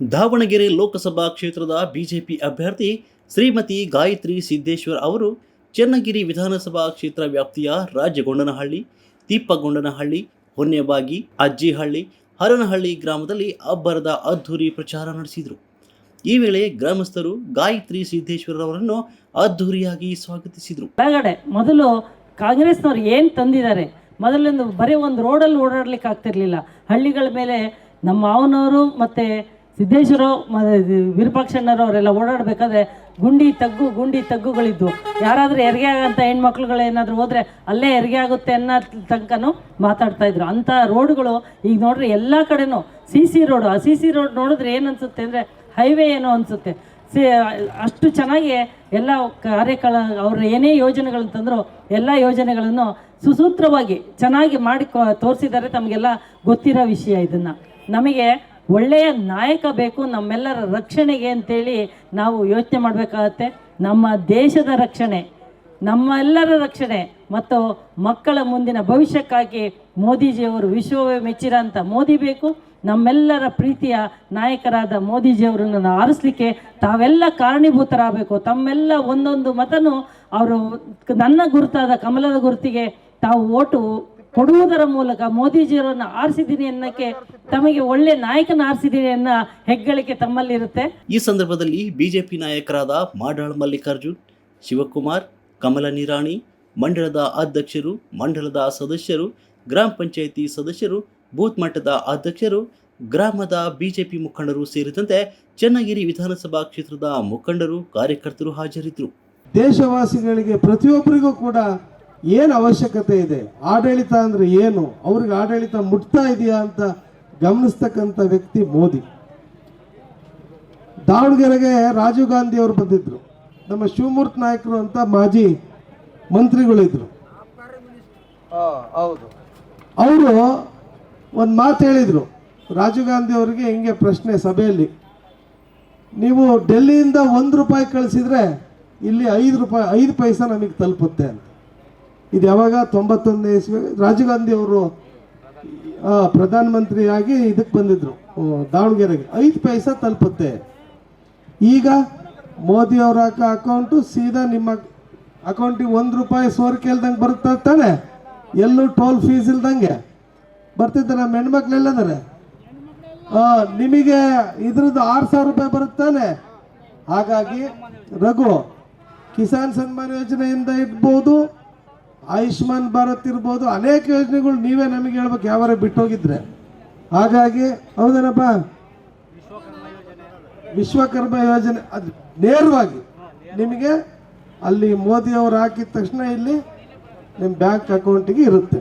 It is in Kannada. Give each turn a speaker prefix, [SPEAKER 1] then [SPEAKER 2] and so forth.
[SPEAKER 1] ದಾವಣಗೆರೆ ಲೋಕಸಭಾ ಕ್ಷೇತ್ರದ ಬಿಜೆಪಿ ಅಭ್ಯರ್ಥಿ ಶ್ರೀಮತಿ ಗಾಯತ್ರಿ ಸಿದ್ದೇಶ್ವರ್ ಅವರು ಚನ್ನಗಿರಿ ವಿಧಾನಸಭಾ ಕ್ಷೇತ್ರ ವ್ಯಾಪ್ತಿಯ ರಾಜಗೊಂಡನಹಳ್ಳಿ, ತಿಪ್ಪಗೊಂಡನಹಳ್ಳಿ, ಹೊನ್ನೆಬಾಗಿ, ಅಜ್ಜಿಹಳ್ಳಿ, ಹರನಹಳ್ಳಿ ಗ್ರಾಮದಲ್ಲಿ ಅಬ್ಬರದ ಅದ್ಧೂರಿ ಪ್ರಚಾರ ನಡೆಸಿದರು. ಈ ವೇಳೆ ಗ್ರಾಮಸ್ಥರು ಗಾಯತ್ರಿ ಸಿದ್ದೇಶ್ವರರವರನ್ನು ಅದ್ಧೂರಿಯಾಗಿ ಸ್ವಾಗತಿಸಿದರು.
[SPEAKER 2] ಒಳಗಡೆ ಮೊದಲು ಕಾಂಗ್ರೆಸ್ನವ್ರು ಏನು ತಂದಿದ್ದಾರೆ? ಮೊದಲಿಂದ ಬರೀ ಒಂದು ರೋಡಲ್ಲಿ ಓಡಾಡ್ಲಿಕ್ಕೆ ಆಗ್ತಿರ್ಲಿಲ್ಲ ಹಳ್ಳಿಗಳ ಮೇಲೆ ನಮ್ಮ ಮಾವನವರು ಮತ್ತು ಸಿದ್ದೇಶ್ವರ ವಿರೂಪಾಕ್ಷಣ್ಣರು ಅವರೆಲ್ಲ ಓಡಾಡಬೇಕಾದ್ರೆ ಗುಂಡಿ ತಗ್ಗು, ಗುಂಡಿ ತಗ್ಗುಗಳಿದ್ವು ಯಾರಾದರೂ ಹೆರಿಗೆ ಆಗಂತ ಹೆಣ್ಮಕ್ಳುಗಳು ಏನಾದರೂ ಹೋದರೆ ಅಲ್ಲೇ ಹೆರಿಗೆ ಆಗುತ್ತೆ ಅನ್ನೋ ತನಕನೂ ಮಾತಾಡ್ತಾ ಇದ್ರು. ಅಂಥ ರೋಡ್ಗಳು ಈಗ ನೋಡ್ರಿ ಎಲ್ಲ ಕಡೆನೂ ಸಿ ಸಿ ರೋಡು, ಆ ಸಿ ಸಿ ರೋಡ್ ನೋಡಿದ್ರೆ ಏನು ಅನಿಸುತ್ತೆ ಅಂದರೆ ಹೈವೇ ಏನೋ ಅನಿಸುತ್ತೆ. ಸಿ, ಅಷ್ಟು ಚೆನ್ನಾಗಿ ಎಲ್ಲ ಕಾರ್ಯಕಲ, ಅವ್ರ ಏನೇ ಯೋಜನೆಗಳನ್ನು ತಂದರೂ ಎಲ್ಲ ಯೋಜನೆಗಳನ್ನು ಸುಸೂತ್ರವಾಗಿ ಚೆನ್ನಾಗಿ ಮಾಡಿ ತೋರಿಸಿದ್ದಾರೆ. ತಮಗೆಲ್ಲ ಗೊತ್ತಿರೋ ವಿಷಯ ಇದನ್ನು. ನಮಗೆ ಒಳ್ಳೆಯ ನಾಯಕ ಬೇಕು, ನಮ್ಮೆಲ್ಲರ ರಕ್ಷಣೆಗೆ ಅಂತೇಳಿ ನಾವು ಯೋಚನೆ ಮಾಡಬೇಕಾಗತ್ತೆ. ನಮ್ಮ ದೇಶದ ರಕ್ಷಣೆ, ನಮ್ಮೆಲ್ಲರ ರಕ್ಷಣೆ ಮತ್ತು ಮಕ್ಕಳ ಮುಂದಿನ ಭವಿಷ್ಯಕ್ಕಾಗಿ ಮೋದಿಜಿಯವರು ವಿಶ್ವವೇ ಮೆಚ್ಚಿರೋಂಥ ಮೋದಿ ಬೇಕು. ನಮ್ಮೆಲ್ಲರ ಪ್ರೀತಿಯ ನಾಯಕರಾದ ಮೋದಿಜಿಯವರನ್ನು ಆರಿಸ್ಲಿಕ್ಕೆ ತಾವೆಲ್ಲ ಕಾರಣೀಭೂತರಾಗಬೇಕು. ತಮ್ಮೆಲ್ಲ ಒಂದೊಂದು ಮತನೂ ಅವರು ನನ್ನ ಗುರುತಾದ ಕಮಲದ ಗುರುತಿಗೆ ತಾವು ಓಟು ಕೊಡುವುದರ ಮೂಲಕ ಮೋದಿಜಿಯವರನ್ನು ಆರಿಸಿದ್ದೀನಿ ಎನ್ನಕ್ಕೆ ತಮಗೆ ಒಳ್ಳೆ ನಾಯಕನ ಆರಿಸಿದ್ದೀನಿ ಅನ್ನೋ ಹೆಗ್ಗಳಿಕೆ ತಮ್ಮಲ್ಲಿರುತ್ತೆ.
[SPEAKER 1] ಈ ಸಂದರ್ಭದಲ್ಲಿ ಬಿಜೆಪಿ ನಾಯಕರಾದ ಮಾಡಾಳ್ ಮಲ್ಲಿಕಾರ್ಜುನ್ ಶಿವಕುಮಾರ್ ಕಮಲ ನಿರಾಣಿ ಮಂಡಳದ ಅಧ್ಯಕ್ಷರು ಮಂಡಳದ ಸದಸ್ಯರು ಗ್ರಾಮ ಪಂಚಾಯಿತಿ ಸದಸ್ಯರು ಬೂತ್ ಮಟ್ಟದ ಅಧ್ಯಕ್ಷರು ಗ್ರಾಮದ ಬಿಜೆಪಿ ಮುಖಂಡರು ಸೇರಿದಂತೆ ಚನ್ನಗಿರಿ ವಿಧಾನಸಭಾ ಕ್ಷೇತ್ರದ ಮುಖಂಡರು ಕಾರ್ಯಕರ್ತರು ಹಾಜರಿದ್ದರು.
[SPEAKER 3] ದೇಶವಾಸಿಗಳಿಗೆ ಪ್ರತಿಯೊಬ್ಬರಿಗೂ ಕೂಡ ಏನು ಅವಶ್ಯಕತೆ ಇದೆ? ಆಡಳಿತ ಅಂದರೆ ಏನು? ಅವ್ರಿಗೆ ಆಡಳಿತ ಮುಟ್ತಾ ಇದೆಯಾ ಅಂತ ಗಮನಿಸ್ತಕ್ಕಂಥ ವ್ಯಕ್ತಿ ಮೋದಿ. ದಾವಣಗೆರೆಗೆ ರಾಜೀವ್ ಗಾಂಧಿ ಅವರು ಬಂದಿದ್ದರು ನಮ್ಮ ಶಿವಮೂರ್ತಿ ನಾಯಕರು ಅಂತ ಮಾಜಿ ಮಂತ್ರಿಗಳಿದ್ರು.
[SPEAKER 4] ಹೌದು.
[SPEAKER 3] ಅವರು ಒಂದು ಮಾತು ಹೇಳಿದರು. ರಾಜೀವ್ ಗಾಂಧಿ ಅವರಿಗೆ ಹಿಂಗೆ ಪ್ರಶ್ನೆ ಸಭೆಯಲ್ಲಿ ನೀವು ಡೆಲ್ಲಿಯಿಂದ ಒಂದು ರೂಪಾಯಿ ಕಳಿಸಿದ್ರೆ ಇಲ್ಲಿ ಐದು ರೂಪಾಯಿ ಐದು ಪೈಸಾ ನಮಗೆ ತಲುಪುತ್ತೆ ಅಂತ. ಇದು ಯಾವಾಗ? ತೊಂಬತ್ತೊಂದನೇ ಇಸ್ವಿ ರಾಜೀವ್ ಗಾಂಧಿ ಅವರು ಪ್ರಧಾನಮಂತ್ರಿಯಾಗಿ ಇದಕ್ಕೆ ಬಂದಿದ್ರು. ದಾವಣಗೆರೆಗೆ. ಐದು ಪೈಸ ತಲುಪುತ್ತೆ. ಈಗ ಮೋದಿ ಅವರ ಅಕೌಂಟು ಸೀದಾ ನಿಮ್ಮ ಅಕೌಂಟಿಗೆ ಒಂದು ರೂಪಾಯಿ ಸೋರಿಕೆ ಇಲ್ದಂಗೆ ಬರುತ್ತಾ ತಾನೆ? ಎಲ್ಲೂ ಟೋಲ್ ಫೀಸ್ ಇಲ್ದಂಗೆ. ಬರ್ತಿದ್ದಾರೆ? ನಮ್ಮ ಹೆಣ್ಮಕ್ಳು ಎಲ್ಲದಾರೆ ಆ, ನಿಮಗೆ ಇದ್ರದ್ದು ಆರು ಸಾವಿರ ರೂಪಾಯಿ ಬರುತ್ತಾನೆ ಹಾಗಾಗಿ ರಘು ಕಿಸಾನ್ ಸನ್ಮಾನ್ ಯೋಜನೆಯಿಂದ ಇರ್ಬೋದು ಆಯುಷ್ಮಾನ್ ಭಾರತ್ ಇರ್ಬೋದು ಅನೇಕ ಯೋಜನೆಗಳು ನೀವೇ ನಮಗೆ ಹೇಳ್ಬೇಕು, ಯಾವಾರ ಬಿಟ್ಟು ಹೋಗಿದ್ರೆ ಹಾಗಾಗಿ, ಹೌದೇನಪ್ಪ? ವಿಶ್ವಕರ್ಮ ಯೋಜನೆ, ಅದು ನೇರವಾಗಿ ನಿಮಗೆ ಅಲ್ಲಿ ಮೋದಿ ಅವರು ಹಾಕಿದ ತಕ್ಷಣ ಇಲ್ಲಿ ನಿಮ್ಮ ಬ್ಯಾಂಕ್ ಅಕೌಂಟಿಗೆ ಇರುತ್ತೆ.